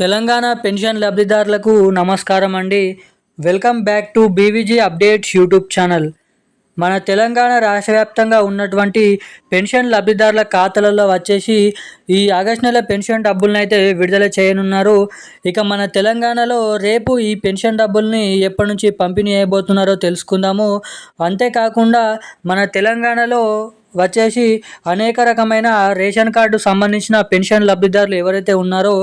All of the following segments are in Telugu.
తెలంగాణ పెన్షన్ లబ్ధిదారులకు నమస్కారం అండి. Welcome back to BVG updates YouTube channel. మన తెలంగాణ రాష్ట్ర వ్యాప్తంగా ఉన్నటువంటి పెన్షన్ లబ్ధిదారుల ఖాతాలలో వచ్చేసి ఈ ఆగస్ట్ నెల పెన్షన్ డబ్బులను అయితే విడుదల చేయనున్నారు. ఇక మన తెలంగాణలో రేపు ఈ పెన్షన్ డబ్బుల్ని ఎప్పటి నుంచి పంపిణీ చేయబోతున్నారో తెలుసుకుందాము. అంతేకాకుండా మన తెలంగాణలో వచ్చేసి అనేక రకమైన రేషన్ కార్డు సంబంధించిన పెన్షన్ లబ్ధిదారులు ఎవరైతే ఉన్నారో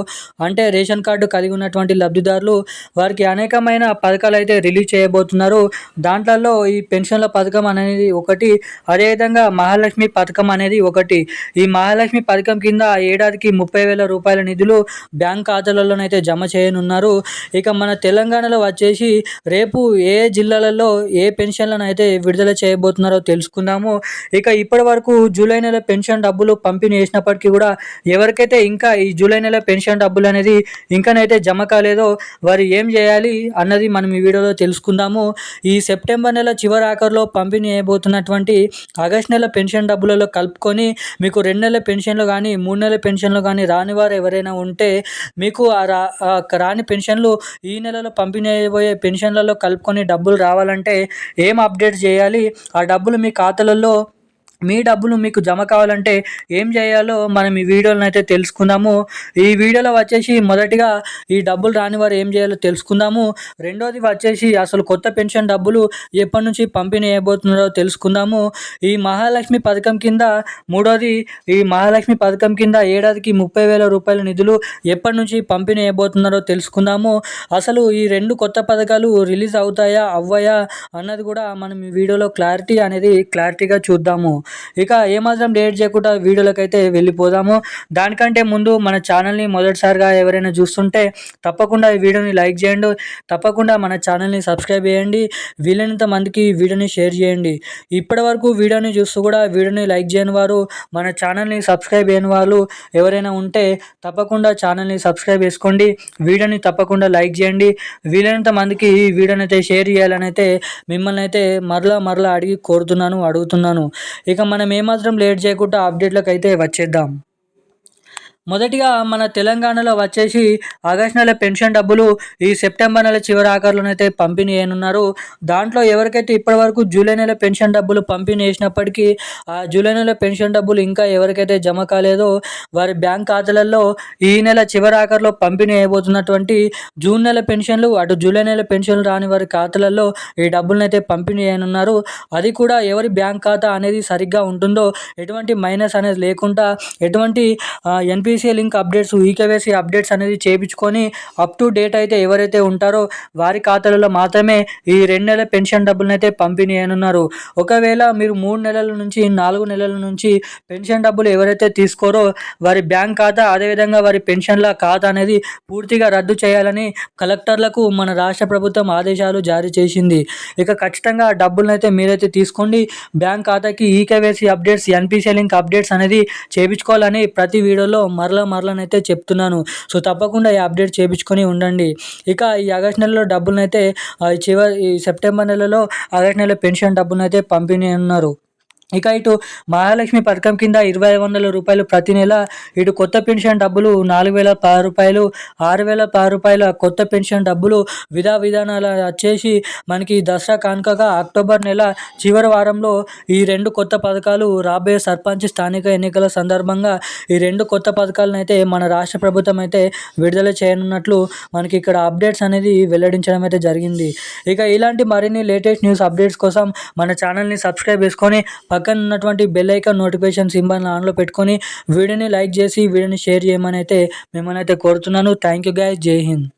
అంటే రేషన్ కార్డు కలిగి ఉన్నటువంటి లబ్ధిదారులు వారికి అనేకమైన పథకాలు అయితే రిలీజ్ చేయబోతున్నారు. దాంట్లలో ఈ పెన్షన్ల పథకం అనేది ఒకటి అదేవిధంగా మహాలక్ష్మి పథకం అనేది ఒకటి. ఈ మహాలక్ష్మి పథకం కింద ఏడాదికి ముప్పై వేల రూపాయల నిధులు బ్యాంక్ ఖాతాలలోనైతే జమ చేయనున్నారు. ఇక మన తెలంగాణలో వచ్చేసి రేపు ఏ జిల్లాలలో ఏ పెన్షన్లను అయితే విడుదల చేయబోతున్నారో తెలుసుకుందాము. ఇక ఇప్పటి ఇప్పటి వరకు జూలై నెల పెన్షన్ డబ్బులు పంపిణీ చేసినప్పటికీ కూడా ఎవరికైతే ఇంకా ఈ జూలై నెల పెన్షన్ డబ్బులు అనేది ఇంకానైతే జమ కాలేదో వారు ఏం చేయాలి అన్నది మనం ఈ వీడియోలో తెలుసుకుందాము. ఈ సెప్టెంబర్ నెల చివరి ఆఖరిలో పంపిణీ చేయబోతున్నటువంటి ఆగస్ట్ నెల పెన్షన్ డబ్బులలో కలుపుకొని మీకు రెండు నెలల పెన్షన్లు కానీ మూడు నెలల పెన్షన్లు కానీ రాని వారు ఎవరైనా ఉంటే మీకు ఆ రా రాని పెన్షన్లు ఈ నెలలో పంపిణీ అయిపోయే పెన్షన్లలో కలుపుకొని డబ్బులు రావాలంటే ఏం అప్డేట్ చేయాలి? ఆ డబ్బులు మీ ఖాతాలలో మీ డబ్బులు మీకు జమ కావాలంటే ఏం చేయాలో మనం ఈ వీడియోలను అయితే తెలుసుకుందాము. ఈ వీడియోలో వచ్చేసి మొదటిగా ఈ డబ్బులు రాని వారు ఏం చేయాలో తెలుసుకుందాము. రెండోది వచ్చేసి అసలు కొత్త పెన్షన్ డబ్బులు ఎప్పటి నుంచి పంపిణీ అయిపోతున్నారో తెలుసుకుందాము. ఈ మహాలక్ష్మి పథకం కింద మూడోది ఈ మహాలక్ష్మి పథకం కింద ఏడాదికి ముప్పై వేల రూపాయల నిధులు ఎప్పటి నుంచి పంపిణీ అయిపోతున్నారో తెలుసుకుందాము. అసలు ఈ రెండు కొత్త పథకాలు రిలీజ్ అవుతాయా అవ్వయా అన్నది కూడా మనం ఈ వీడియోలో క్లారిటీ అనేది క్లారిటీగా చూద్దాము. ఇక ఏమాత్రం లేట్ చేయకుండా వీడియోలోకి అయితే వెళ్ళిపోదాము. దానికంటే ముందు మన ఛానల్ని మొదటిసారిగా ఎవరైనా చూస్తుంటే తప్పకుండా ఈ వీడియోని లైక్ చేయండి. తప్పకుండా మన ఛానల్ని సబ్స్క్రైబ్ చేయండి. వీలైనంత మందికి వీడియోని షేర్ చేయండి. ఇప్పటి వరకు వీడియోని చూస్తూ కూడా వీడియోని లైక్ చేయని వారు మన ఛానల్ని సబ్స్క్రైబ్ చేయని వాళ్ళు ఎవరైనా ఉంటే తప్పకుండా ఛానల్ని సబ్స్క్రైబ్ చేసుకోండి. వీడియోని తప్పకుండా లైక్ చేయండి. వీలైనంత మందికి ఈ వీడియోని అయితే షేర్ చేయాలని అయితే మిమ్మల్ని అయితే మరలా మరలా అడిగి కోరుతున్నాను అడుగుతున్నాను. ఇక మనం ఏమాత్రం లేట్ చేయకుండా అప్డేట్లకు అయితే వచ్చేద్దాం. మొదటిగా మన తెలంగాణలో వచ్చేసి ఆగస్ట్ నెల పెన్షన్ డబ్బులు ఈ సెప్టెంబర్ నెల చివరి ఆఖరులోనైతే పంపిణీ చేయనున్నారు. దాంట్లో ఎవరికైతే ఇప్పటివరకు జూలై నెల పెన్షన్ డబ్బులు పంపిణీ చేసినప్పటికీ ఆ జూలై నెల పెన్షన్ డబ్బులు ఇంకా ఎవరికైతే జమ కాలేదో వారి బ్యాంక్ ఖాతాలలో ఈ నెల చివరి ఆఖరిలో పంపిణీ అయిపోతున్నటువంటి జూన్ నెల పెన్షన్లు అటు జూలై నెల పెన్షన్లు రాని వారి ఖాతాలలో ఈ డబ్బులను అయితే పంపిణీ చేయనున్నారు. అది కూడా ఎవరి బ్యాంక్ ఖాతా అనేది సరిగ్గా ఉంటుందో ఎటువంటి మైనస్ అనేది లేకుండా ఎటువంటి N P NPCI link updates e KYC updates అనేది చేయించుకొని అప్ టు డేట్ అయితే ఎవరైతే ఉంటారో వారి ఖాతాలలో మాత్రమే ఈ రెండు నెలల పెన్షన్ డబ్బులను అయితే పంపిణీ అనున్నారు ఒకవేళ మీరు మూడు నెలల నుంచి నాలుగు నెలల నుంచి పెన్షన్ డబ్బులు ఎవరైతే తీసుకోరో వారి బ్యాంక్ ఖాతా అదేవిధంగా వారి పెన్షన్ల ఖాతా అనేది పూర్తిగా రద్దు చేయాలని కలెక్టర్లకు మన రాష్ట్ర ప్రభుత్వం ఆదేశాలు జారీ చేసింది. ఇక ఖచ్చితంగా డబ్బులను అయితే మీరైతే తీసుకోండి. బ్యాంక్ ఖాతాకి e KYC updates NPC link updates అనేది చేయించుకోవాలని ప్రతి వీడియోలో మరలా మరలనైతే చెప్తున్నాను. సో తప్పకుండా ఈ అప్డేట్ చేయించుకొని ఉండండి. ఇక ఈ ఆగస్ట్ నెలలో డబ్బులనైతే చివరి ఈ సెప్టెంబర్ నెలలో ఆగస్ట్ నెల పెన్షన్ డబ్బులనైతే పంపిణీ ఉన్నారు ఇక ఇటు మహాలక్ష్మి పథకం కింద ఇరవై వందల రూపాయలు ప్రతి నెల ఇటు కొత్త పెన్షన్ డబ్బులు నాలుగు వేల పది రూపాయలు ఆరు వేల పది రూపాయల కొత్త పెన్షన్ డబ్బులు విధా విధానాలు వచ్చేసి మనకి దసరా కానుకగా అక్టోబర్ నెల చివరి వారంలో ఈ రెండు కొత్త పథకాలు రాబోయే సర్పంచ్ స్థానిక ఎన్నికల సందర్భంగా ఈ రెండు కొత్త పథకాలను అయితే మన రాష్ట్ర ప్రభుత్వం అయితే విడుదల చేయనున్నట్లు మనకి ఇక్కడ అప్డేట్స్ అనేది వెల్లడించడం అయితే జరిగింది. ఇక ఇలాంటి మరిన్ని లేటెస్ట్ న్యూస్ అప్డేట్స్ కోసం మన ఛానల్ని సబ్స్క్రైబ్ చేసుకొని పక్కన ఉన్నటువంటి బెల్ ఐకాన్ నోటిఫికేషన్ సింబల్ ఆన్లో పెట్టుకొని వీడియోని లైక్ చేసి వీడియోని షేర్ చేయమని అయితే మిమ్మల్ని అయితే కోరుతున్నాను. థ్యాంక్ యూ గాయ్ జై హింద్.